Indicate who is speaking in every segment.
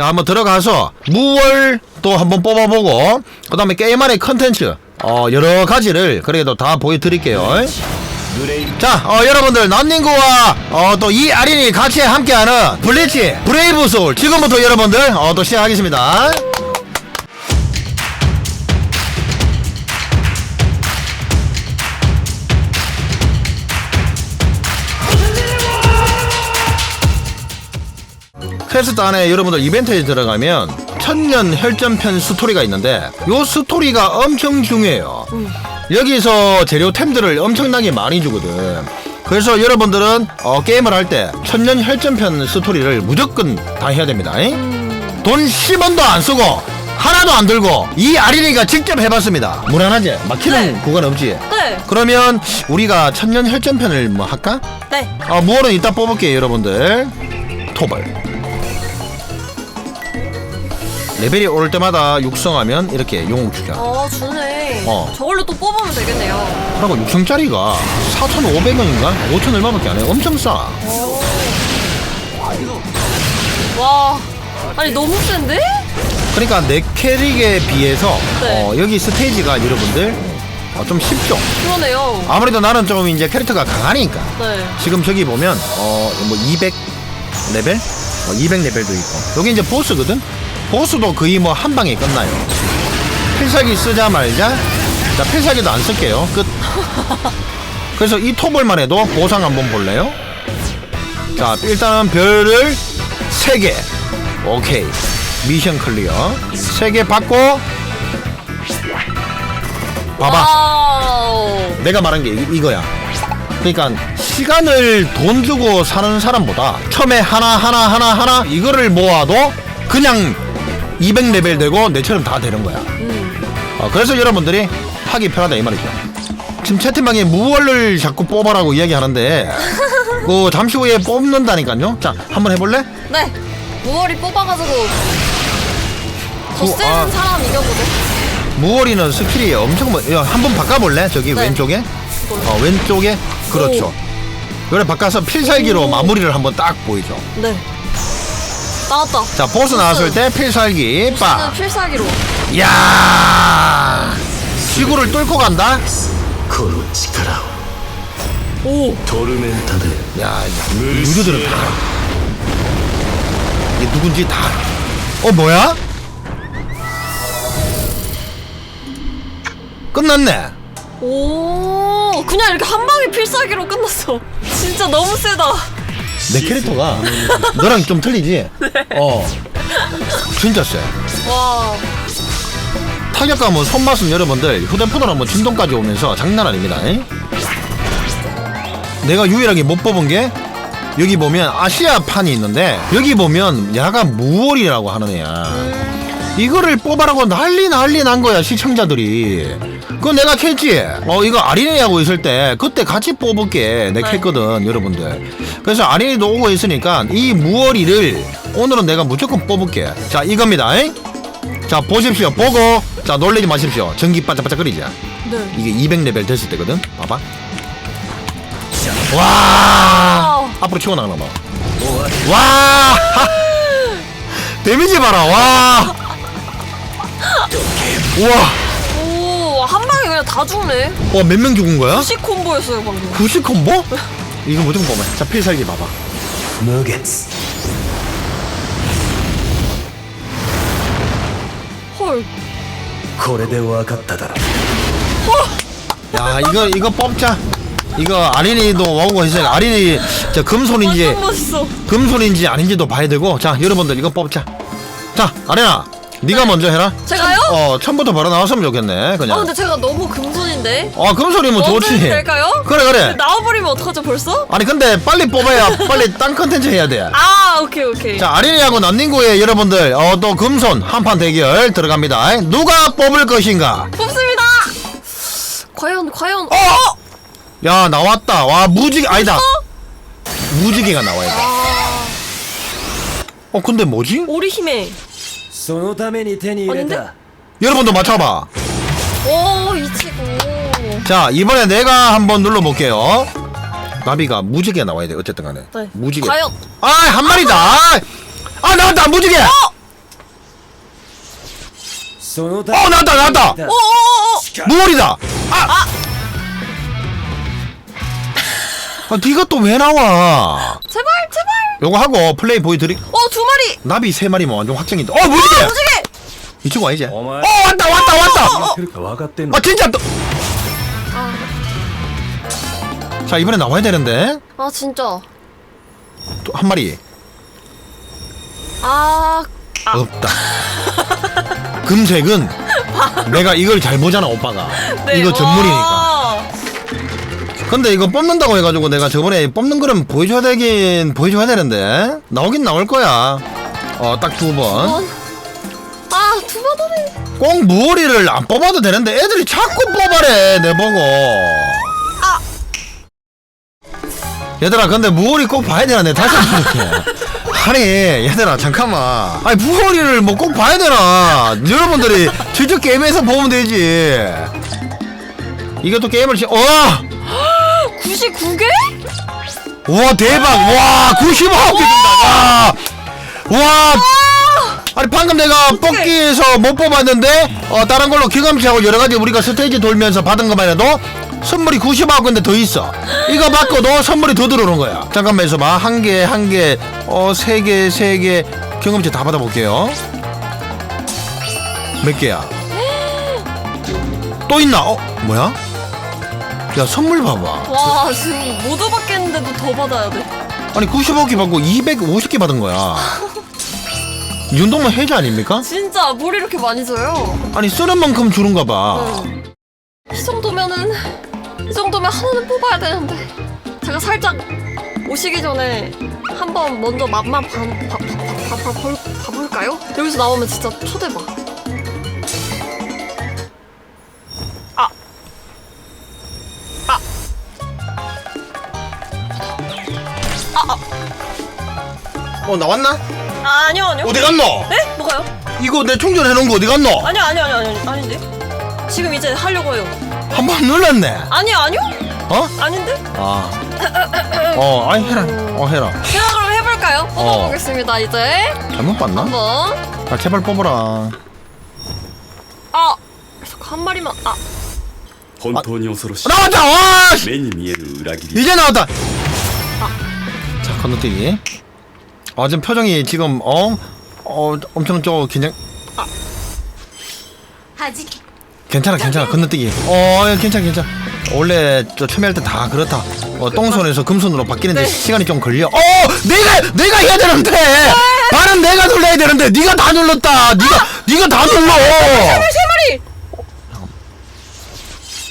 Speaker 1: 자, 한번 들어가서 무월 또 한번 뽑아보고 그 다음에 게임 안의 컨텐츠 어, 여러 가지를 그래도 다 보여드릴게요. 자, 어, 여러분들, 남닝구와 어, 또, 이 아린이 같이 함께하는 블리치, 브레이브 소울. 지금부터 여러분들, 어, 또 시작하겠습니다. 퀘스트 안에 여러분들 이벤트에 들어가면 천년 혈전편 스토리가 있는데 요 스토리가 엄청 중요해요. 여기서 재료템들을 엄청나게 많이 주거든. 그래서 여러분들은 어, 게임을 할 때 천년 혈전편 스토리를 무조건 다 해야 됩니다. 잉? 돈 10원도 안 쓰고 하나도 안 들고 이 아린이가 직접 해봤습니다. 무난하지? 막히는
Speaker 2: 네.
Speaker 1: 구간 없지?
Speaker 2: 네.
Speaker 1: 그러면 우리가 천년 혈전편을 뭐 할까?
Speaker 2: 네.
Speaker 1: 아, 무얼은 이따 뽑을게요, 여러분들. 토벌. 레벨이 오를 때마다 육성하면 이렇게 용을 주자.
Speaker 2: 어, 주네.
Speaker 1: 어.
Speaker 2: 저걸로 또 뽑으면 되겠네요.
Speaker 1: 그리고 육성짜리가 4,500원인가? 5,000 얼마밖에 안 해. 엄청 싸.
Speaker 2: 와. 아니, 너무 센데?
Speaker 1: 그러니까 내 캐릭에 비해서
Speaker 2: 네.
Speaker 1: 어, 여기 스테이지가 여러분들 어, 좀 쉽죠.
Speaker 2: 그러네요.
Speaker 1: 아무래도 나는 좀 이제 캐릭터가 강하니까.
Speaker 2: 네.
Speaker 1: 지금 저기 보면 어 뭐 200 레벨? 어, 200 레벨도 있고. 여기 이제 보스거든. 보스도 거의 뭐 한 방에 끝나요. 필살기 쓰자 말자. 자 필살기도 안 쓸게요. 끝. 그래서 이 톱을만 해도 보상 한번 볼래요? 자 일단은 별을 3개. 오케이. 미션 클리어. 3개 받고 봐봐. 내가 말한 게 이- 이거야. 그러니까 시간을 돈 주고 사는 사람보다 처음에 하나 하나 하나 하나 이거를 모아도 그냥 200레벨 되고 내처럼 다 되는 거야.
Speaker 2: 음.
Speaker 1: 어, 그래서 여러분들이 하기 편하다 이 말이죠. 지금 채팅방에 무얼을 자꾸 뽑아라고 이야기하는데 그 잠시 후에 뽑는다니까요. 자, 한번 해볼래?
Speaker 2: 네. 무얼이 뽑아가지고 더
Speaker 1: 구-
Speaker 2: 센
Speaker 1: 아.
Speaker 2: 사람 이겨보죠.
Speaker 1: 무얼이는 스킬이 엄청 뭐, 야, 한번 바꿔볼래? 저기
Speaker 2: 네.
Speaker 1: 왼쪽에? 어, 왼쪽에? 그렇죠. 그래 바꿔서 필살기로
Speaker 2: 오.
Speaker 1: 마무리를 한번 딱 보이죠.
Speaker 2: 네. 나왔다.
Speaker 1: 자 보스 나왔을 때 필살기
Speaker 2: 저는
Speaker 1: 빠.
Speaker 2: 필살기로.
Speaker 1: 야 지구를 뚫고 간다.
Speaker 3: この力を
Speaker 2: 오.
Speaker 3: トルメンタで
Speaker 1: 야 누구들은 다. 알아. 이게 누군지 다. 알아. 어 뭐야? 끝났네.
Speaker 2: 오. 그냥 이렇게 한 방에 필살기로 끝났어. 진짜 너무 세다.
Speaker 1: 내 캐릭터가 너랑 좀 틀리지? 어. 진짜 쎄.
Speaker 2: 와.
Speaker 1: 타격감은 손맛은 여러분들 휴대폰으로 한번 진동까지 오면서 장난 아닙니다. 잉? 내가 유일하게 못 뽑은 게 여기 보면 아시아판이 있는데 여기 보면 야가 무월이라고 하는 애야. 이거를 뽑아라고 난리 난리 난 거야 시청자들이. 그거 내가 캤지. 어 이거 아린이 하고 있을 때 그때 같이 뽑을게 내
Speaker 2: 네.
Speaker 1: 캤거든 여러분들. 그래서 아린이도 오고 있으니까 이 무월이를 오늘은 내가 무조건 뽑을게. 자 이겁니다. 잉? 자 보십시오 보고 자 놀리지 마십시오 전기 반짝반짝 거리지
Speaker 2: 네.
Speaker 1: 이게 200레벨 됐을 때거든 봐봐 와
Speaker 2: 아.
Speaker 1: 앞으로 치고 나가나 봐와 데미지 봐라 와 우와
Speaker 2: 오. 한 방에 그냥 다 죽네.
Speaker 1: 와몇 명 죽은 거야?
Speaker 2: 90 콤보였어요 방금.
Speaker 1: 90 콤보? 이거 무조건 뽑아 자 필살기 봐봐
Speaker 3: 無月
Speaker 2: 헐.
Speaker 3: これで分かっただろ
Speaker 1: 야 이거 이거 뽑자 이거 아린이도 오고 있으니까 아린이 저 금손인지
Speaker 2: 완전 멋있어.
Speaker 1: 금손인지 아닌지도 봐야 되고 자 여러분들 이거 뽑자 자 아린아 네가 먼저 해라
Speaker 2: 제가요?
Speaker 1: 어 처음부터 바로 나왔으면 좋겠네
Speaker 2: 아
Speaker 1: 그냥
Speaker 2: 근데 제가 너무 금손인데.
Speaker 1: 어 금손이면
Speaker 2: 먼저
Speaker 1: 좋지
Speaker 2: 해도 될까요?
Speaker 1: 그래 그래
Speaker 2: 나와버리면 어떡하죠 벌써?
Speaker 1: 아니 근데 빨리 뽑아야 빨리 딴 컨텐츠 해야 돼자
Speaker 2: 아 오케이 오케이.
Speaker 1: 아린이하고 난닝구의 여러분들 어 또 금손 한판 대결 들어갑니다 누가 뽑을 것인가
Speaker 2: 뽑습니다. 과연 과연.
Speaker 1: 어! 야 나왔다 와 무지개 아니다 무지개가 나와야
Speaker 2: 아
Speaker 1: 돼어 근데 뭐지?
Speaker 2: 오리 힘에.
Speaker 3: そのために手に入れ
Speaker 2: 아닌데?
Speaker 3: た
Speaker 1: 여러분도 맞춰봐
Speaker 2: 오 이치고.
Speaker 1: 자 이번에 내가 한번 눌러볼게요 나비가 무지개 나와야 돼 어쨌든 간에
Speaker 2: 네.
Speaker 1: 무지개
Speaker 2: 과연.
Speaker 1: 아 한 마리다 아 나왔다 무지개
Speaker 3: そのた
Speaker 1: 어 나왔다 나왔다
Speaker 3: 다
Speaker 2: 어어어
Speaker 1: 무월이다 아! 아 니가 또 왜 나와
Speaker 2: 제발 제발
Speaker 1: 요거 하고 플레이 보여드리
Speaker 2: 어 두 마리
Speaker 1: 나비 세 마리면 완전 확정인데 어 뭐지
Speaker 2: 무지개
Speaker 1: 이 친구 아니지? 어
Speaker 3: お前
Speaker 1: 왔다 왔다 왔다
Speaker 3: 来るか分かってんの
Speaker 1: 아 진짜 또
Speaker 2: 아,
Speaker 1: 자 이번에 나와야 되는데
Speaker 2: 아 진짜
Speaker 1: 또 한 마리
Speaker 2: 아
Speaker 1: 없다 금색은 내가 이걸 잘 보잖아 오빠가
Speaker 2: 네.
Speaker 1: 이거 전문이니까
Speaker 2: 와.
Speaker 1: 근데 이거 뽑는다고 해가지고 내가 저번에 뽑는 거는 보여줘야 되긴 보여줘야 되는데. 나오긴 나올 거야. 어 딱 두 번.
Speaker 2: 아 두 번 하네.
Speaker 1: 꼭 무오리를 안 뽑아도 되는데 애들이 자꾸 뽑아래 내보고. 얘들아 근데 무오리 꼭 봐야 되나 내 다시 한번 볼게. 아니 얘들아 잠깐만. 아니 무오리를 뭐 꼭 봐야 되나? 여러분들이 직접 게임에서 보면 되지. 이것도 게임을 시... 어!
Speaker 2: 99개?
Speaker 1: 와 대박. 와 99개 된다. 와, 와. 아니 방금 내가 뽑기에서 못 뽑았는데 어 다른 걸로 기감치하고 여러 가지 우리가 스테이지 돌면서 받은 것만 해도 선물이 99개인데 더 있어. 이거 받고도 선물이 더 들어오는 거야. 잠깐만 있어봐. 한 개 한개어세 개 세 개. 경험치 다 받아볼게요. 몇 개야? 또 있나? 어 뭐야 야 선물 봐봐
Speaker 2: 와 지금 모두 받겠는데도 더 받아야 돼
Speaker 1: 아니 95개 받고 250개 받은 거야. 이 정도면 해자 아닙니까?
Speaker 2: 진짜 뭘 이렇게 많이 줘요
Speaker 1: 아니 쓰는 만큼 주는가 봐.
Speaker 2: 응. 이 정도면은 이 정도면 하나는 뽑아야 되는데 제가 살짝 오시기 전에 한번 먼저 맛만 봐, 봐, 봐, 봐, 봐볼까요? 여기서 나오면 진짜 초대박
Speaker 1: 어 나왔나?
Speaker 2: 아 아니요 아니요
Speaker 1: 어디 갔노?
Speaker 2: 네? 뭐가요?
Speaker 1: 이거 내 충전해 놓은 거 어디 갔노?
Speaker 2: 아니요 아니요 아니요 아니요 아닌데 지금 이제 하려고 해요
Speaker 1: 한 번 눌렀네.
Speaker 2: 아니요 아니요
Speaker 1: 어?
Speaker 2: 아닌데
Speaker 1: 아. 어, 아니 해라. 어 해라.
Speaker 2: 제가 그럼 해볼까요? 뽑아보겠습니다 이제
Speaker 1: 잘못 봤나?
Speaker 2: 한번
Speaker 1: 아 제발 뽑아라.
Speaker 2: 아 자꾸 한 마리만 아
Speaker 4: 本当に恐ろしい
Speaker 1: 나왔다. 와. 씨.
Speaker 4: 目に見える裏切り
Speaker 1: 이제 나왔다. 자 건너뛰기. 아, 지금 표정이 지금 어? 어 엄청 저 긴장 아. 아직. 괜찮아 괜찮아 건너뛰기. 어 괜찮아 괜찮아. 원래 저 처음에 할 때 다 그렇다. 어, 똥손에서 금손으로 바뀌는데 시간이 좀 걸려. 어 내가 내가 해야 되는데! 나는 내가 눌러야 되는데 네가 다 눌렀다. 네가 네가 다 눌러.
Speaker 2: 실마리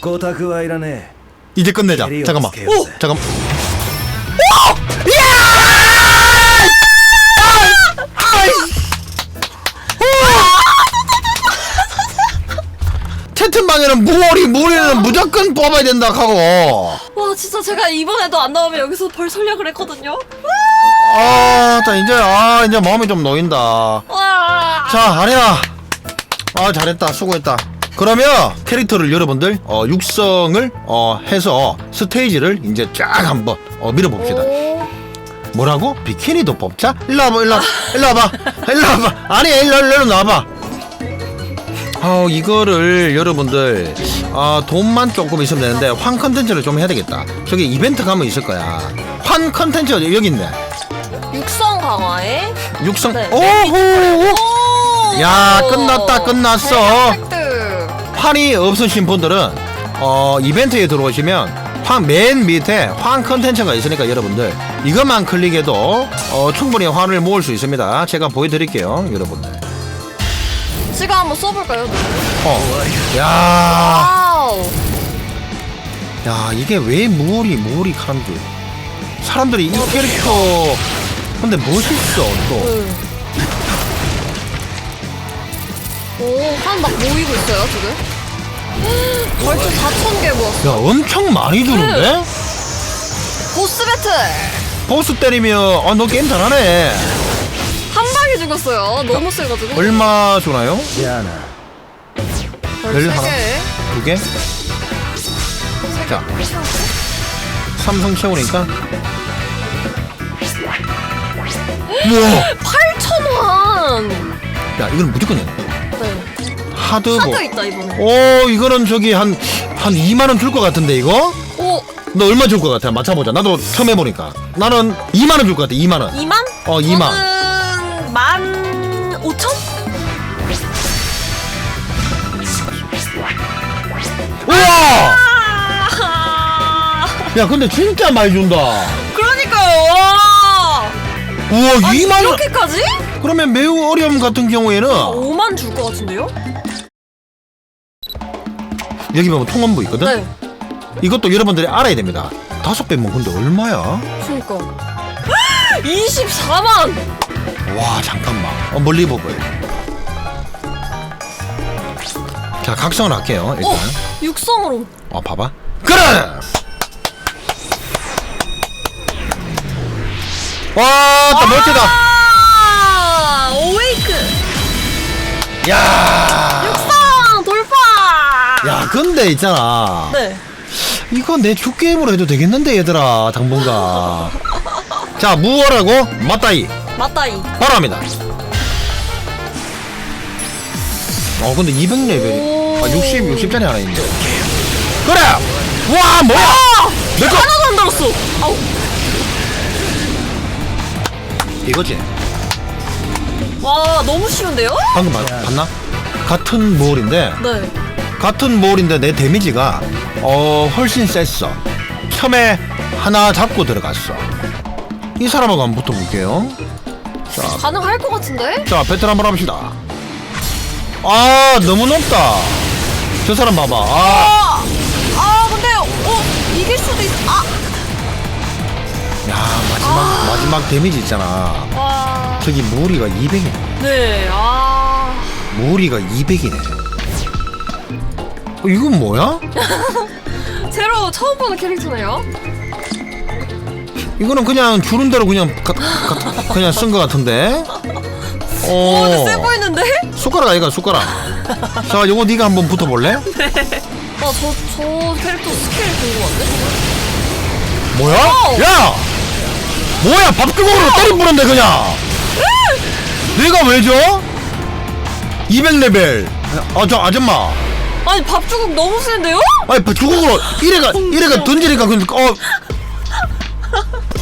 Speaker 3: 고타쿠와이라네.
Speaker 1: 이제 끝내자. 잠깐만. 오! 잠깐만. 채팅방에는 무오리 무오리는 무조건 뽑아야 된다 하고
Speaker 2: 와 진짜 제가 이번에도 안 나오면 여기서 벌 설력을 했거든요
Speaker 1: 아, 자 이제 아 이제 마음이 좀 놓인다.
Speaker 2: 와
Speaker 1: 자, 아니야. 아 잘했다, 수고했다. 그러면 캐릭터를 여러분들 어, 육성을 어, 해서 스테이지를 이제 쫙 한번 어, 밀어봅시다.
Speaker 2: 오.
Speaker 1: 뭐라고? 비키니도 뽑자? 일로 와봐, 일로 와봐, 일로 와봐, 일로 와봐. 아니, 일로 일로 나와봐. 어, 이거를 여러분들 아, 돈만 조금 있으면 되는데 환 컨텐츠를 좀 해야 되겠다. 저기 이벤트 가면 있을 거야. 환 컨텐츠 여기 있네.
Speaker 2: 육성 강화에
Speaker 1: 육성.
Speaker 2: 네.
Speaker 1: 오호.
Speaker 2: 오!
Speaker 1: 야, 끝났다, 끝났어. 환이 없으신 분들은 어, 이벤트에 들어오시면 환맨 밑에 환 컨텐츠가 있으니까 여러분들 이것만 클릭해도 어, 충분히 환을 모을 수 있습니다. 제가 보여드릴게요, 여러분들.
Speaker 2: 지금 한번 써볼까요?
Speaker 1: 어, 야,
Speaker 2: 와우.
Speaker 1: 야 이게 왜 무오리 무오리 사람들 사람들이 이 캐릭터 근데 멋있어 또.
Speaker 2: 오한 막 모이고 있어요 지금? 벌써 4,000개 모았어.
Speaker 1: 야 엄청 많이 주는데?
Speaker 2: 보스 배틀!
Speaker 1: 보스 때리면 아 너 게임 잘하네.
Speaker 2: 죽었어요. 너무 세가지고.
Speaker 1: 얼마 주나요?
Speaker 3: 예,
Speaker 1: 별 하나.
Speaker 2: 3개.
Speaker 1: 두 자, 삼성 채우니까. 우와!
Speaker 2: 8천 원.
Speaker 1: 야, 이건 무조건이야.
Speaker 2: 네.
Speaker 1: 하드 뭐.
Speaker 2: 하드 있다, 이번에.
Speaker 1: 오, 이거는 저기 한, 한 2만원 줄 것 같은데, 이거?
Speaker 2: 오,
Speaker 1: 너 얼마 줄 것 같아? 맞춰보자. 나도 처음 해보니까. 나는 2만원 줄 것 같아, 2만원.
Speaker 2: 2만?
Speaker 1: 어, 2만.
Speaker 2: 만 5천?
Speaker 1: 우와!
Speaker 2: 아,
Speaker 1: 야 근데 진짜 많이 준다.
Speaker 2: 그러니까요. 와.
Speaker 1: 우와
Speaker 2: 아니,
Speaker 1: 2만 원.
Speaker 2: 이렇게까지?
Speaker 1: 그러면 매우 어려움 같은 경우에는
Speaker 2: 5만 줄 것 같은데요?
Speaker 1: 여기 보면 통원부 있거든.
Speaker 2: 네.
Speaker 1: 이것도 여러분들이 알아야 됩니다. 다섯 배면 근데 얼마야?
Speaker 2: 그러니까. 24만.
Speaker 1: 와 잠깐만. 어, 멀리 보고. 자 각성을 할게요 일단.
Speaker 2: 어, 육성으로.
Speaker 1: 어 봐봐. 그래. 와, 또 멋지다.
Speaker 2: 아, 오웨이크.
Speaker 1: 야.
Speaker 2: 육성 돌파.
Speaker 1: 야, 근데 있잖아.
Speaker 2: 네.
Speaker 1: 이거 내 축게임으로 해도 되겠는데 얘들아 당분간. 자, 무엇라고? 맞다이.
Speaker 2: 맞다이.
Speaker 1: 바로 합니다. 어, 근데 200레벨이.
Speaker 2: 오.
Speaker 1: 아, 60, 60짜리 하나 있는데. 그래! 와, 뭐야! 내 거!
Speaker 2: 하나도 안 들었어. 아우.
Speaker 1: 이거지?
Speaker 2: 와, 너무 쉬운데요?
Speaker 1: 방금 봤, 봤나? 같은 몰인데,
Speaker 2: 네.
Speaker 1: 같은 몰인데 내 데미지가, 어, 훨씬 셌어. 처음에 하나 잡고 들어갔어. 이 사람하고 한번 붙어볼게요. 자,
Speaker 2: 가능할 것 같은데?
Speaker 1: 자, 배틀 한번 합시다. 아, 너무 높다. 저 사람 봐봐. 아,
Speaker 2: 아, 아, 근데, 어, 이길 수도 있, 아,
Speaker 1: 야, 마지막, 마지막 데미지 있잖아.
Speaker 2: 와.
Speaker 1: 저기 무리가 200이네.
Speaker 2: 네, 아.
Speaker 1: 무리가 200이네. 어, 이건 뭐야?
Speaker 2: 새로 처음 보는 캐릭터네요?
Speaker 1: 이거는 그냥 주는 대로 그냥 가, 가, 그냥 쓴 것 같은데.
Speaker 2: 오,
Speaker 1: 어,
Speaker 2: 근데 세 보이는데?
Speaker 1: 숟가락 아이가 숟가락. 자, 요거 네가 한번 붙어볼래?
Speaker 2: 아, 저, 저 캐릭터 스킬 궁금한데?
Speaker 1: 뭐야?
Speaker 2: 오!
Speaker 1: 야! 뭐야? 밥주걱으로 때리 부른데 그냥. 내가 왜 줘? 200레벨. 아, 저 아줌마.
Speaker 2: 아니, 밥주걱 너무 센데요?
Speaker 1: 아니 그 주걱으로 이래가 이래가 던지니까 그 어.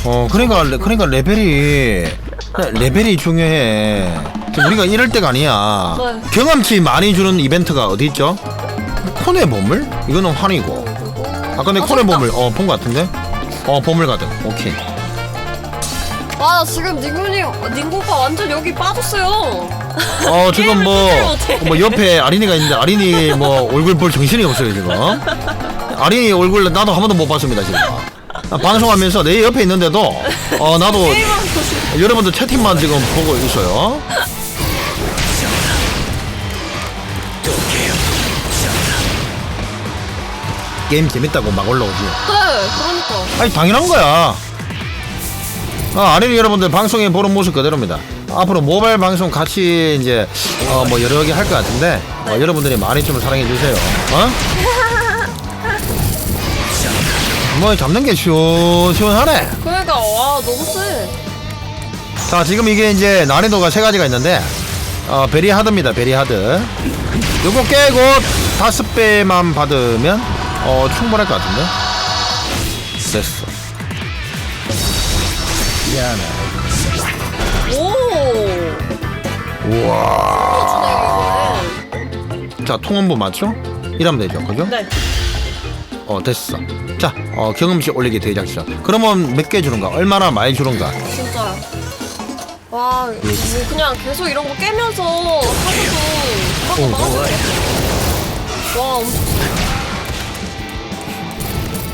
Speaker 1: 어 그러니까 레- 그러니까 레벨이 레벨이 중요해. 지금 우리가 이럴 때가 아니야.
Speaker 2: 네.
Speaker 1: 경험치 많이 주는 이벤트가 어디 있죠? 콘의 보물? 이거는 환이고. 아까
Speaker 2: 아,
Speaker 1: 콘의
Speaker 2: 저기 있다.
Speaker 1: 보물 어 본 것 같은데? 어 보물 가득. 오케이.
Speaker 2: 와, 나 지금 닝구님, 닝구 오빠 완전 여기 빠졌어요.
Speaker 1: 어 지금
Speaker 2: 게임을
Speaker 1: 뭐. 뭐 옆에 아린이가 있는데 아린이 뭐 얼굴 볼 정신이 없어요 지금. 아린이 얼굴 나도 한 번도 못 봤습니다 지금. 아, 방송하면서 내 옆에 있는데도 어 나도. 여러분들 채팅만 지금 보고 있어요. 게임 재밌다고 막 올라오지.
Speaker 2: 네, 그러니까.
Speaker 1: 아니 당연한 거야. 아, 아린이 여러분들 방송에 보는 모습 그대로입니다. 앞으로 모바일 방송 같이 이제 어, 뭐 여러 개 할 것 같은데 어, 여러분들이 많이 좀 사랑해 주세요. 어? 뭐 잡는 게 시원시원하네.
Speaker 2: 그러니까, 와, 너무 세.
Speaker 1: 자 지금 이게 이제 난이도가 세 가지가 있는데 어, 베리 하드입니다 베리 하드 요거 깨고 다섯 배만 받으면 어 충분할 것 같은데 됐어
Speaker 2: 오.
Speaker 1: 우와 자 통원부 맞죠? 이러면 되죠 그죠?
Speaker 2: 네.
Speaker 1: 어 됐어. 자 어, 경험치 올리기 대작전 그러면 몇 개 주는가? 얼마나 많이 주는가?
Speaker 2: 진짜요. 와, 뭐 그냥 계속 이런 거 깨면서 하고도
Speaker 1: 오,
Speaker 2: 하고 나가지 와, 엄청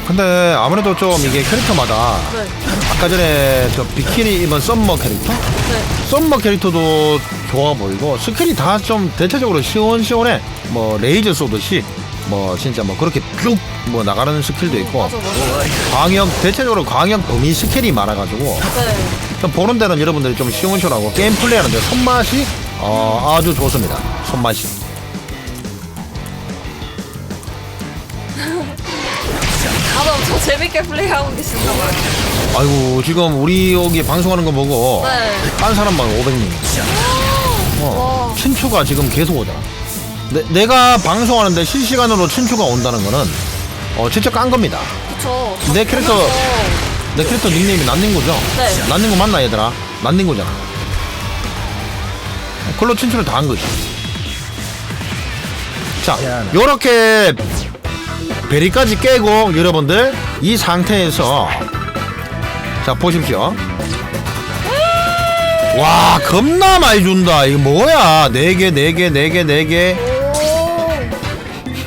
Speaker 1: 근데 아무래도 좀 이게 캐릭터마다
Speaker 2: 네.
Speaker 1: 아까 전에 저 비키니 입은 썸머 캐릭터?
Speaker 2: 네.
Speaker 1: 썸머 캐릭터도 좋아 보이고 스킬이 다 좀 대체적으로 시원시원해. 뭐 레이저 쏘듯이 뭐 진짜 뭐 그렇게 쭉 뭐 나가는 스킬도 있고
Speaker 2: 맞아, 맞아.
Speaker 1: 광역 대체적으로 광역 범위 스킬이 많아가지고
Speaker 2: 네.
Speaker 1: 좀 보는 데는 여러분들이 좀 시원시원하고 게임 플레이하는데 손맛이 어, 아주 좋습니다 손맛이
Speaker 2: 다들 엄청 재밌게 플레이하고 계신가 봐요.
Speaker 1: 아이고 지금 우리 여기 방송하는 거 보고
Speaker 2: 네.
Speaker 1: 딴 사람만 500명 어,
Speaker 2: 와.
Speaker 1: 친추가 지금 계속 오잖아 내, 가 방송하는데 실시간으로 친추가 온다는 거는 어 진짜 깐 겁니다.
Speaker 2: 그쵸.
Speaker 1: 내 캐릭터- 내 캐릭터 닉네임이 난닝구죠?
Speaker 2: 네.
Speaker 1: 난닝구 맞나 얘들아? 난닝구잖아. 그걸로 친추를 다 한 거지. 자, 요렇게 베리까지 깨고 여러분들 이 상태에서 자 보십시오. 와 겁나 많이 준다. 이거 뭐야? 네 개, 네 개, 네 개, 네 개.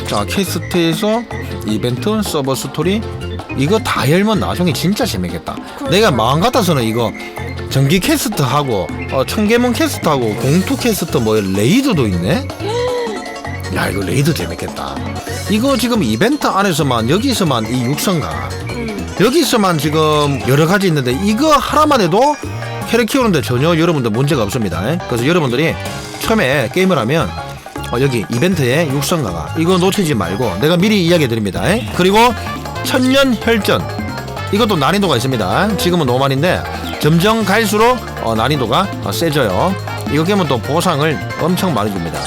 Speaker 2: 오.
Speaker 1: 자 캐스트에서 이벤트 서버 스토리 이거 다 열면 나중에 진짜 재밌겠다 내가 마음 같아서는 이거 전기 캐스트하고 어, 청계문 캐스트하고 공투 캐스트 뭐 레이드도 있네 야 이거 레이드 재밌겠다 이거 지금 이벤트 안에서만 여기서만 이 육성가
Speaker 2: 음.
Speaker 1: 여기서만 지금 여러 가지 있는데 이거 하나만 해도 캐릭 키우는데 전혀 여러분들 문제가 없습니다. 그래서 여러분들이 처음에 게임을 하면 어, 여기 이벤트에 육성가가 이거 놓치지 말고 내가 미리 이야기 드립니다. 그리고 천년 혈전 이것도 난이도가 있습니다. 지금은 노말인데 점점 갈수록 어, 난이도가 어, 세져요. 이거 깨면 또 보상을 엄청 많이 줍니다.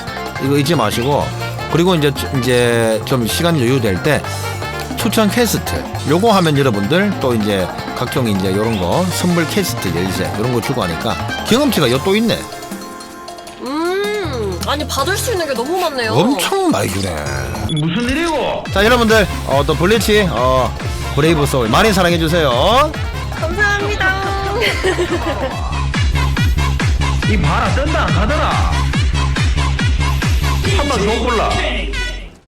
Speaker 1: 이거 잊지 마시고 그리고 이제 이제 좀 시간 여유될 때 추천 캐스트 요거 하면 여러분들 또 이제 각종 이제 요런 거 선물 캐스트 열쇠 이런 거 주고 하니까 경험치가 요 또 있네
Speaker 2: 음. 아니 받을 수 있는 게 너무 많네요.
Speaker 1: 엄청 많이 주네. 무슨 일이고 자 여러분들 어, 또 블리치 어, 브레이브 소울 많이 사랑해 주세요.
Speaker 2: 감사합니다.
Speaker 3: 이 봐라 뜬다 안 가더라. 한번 더 골라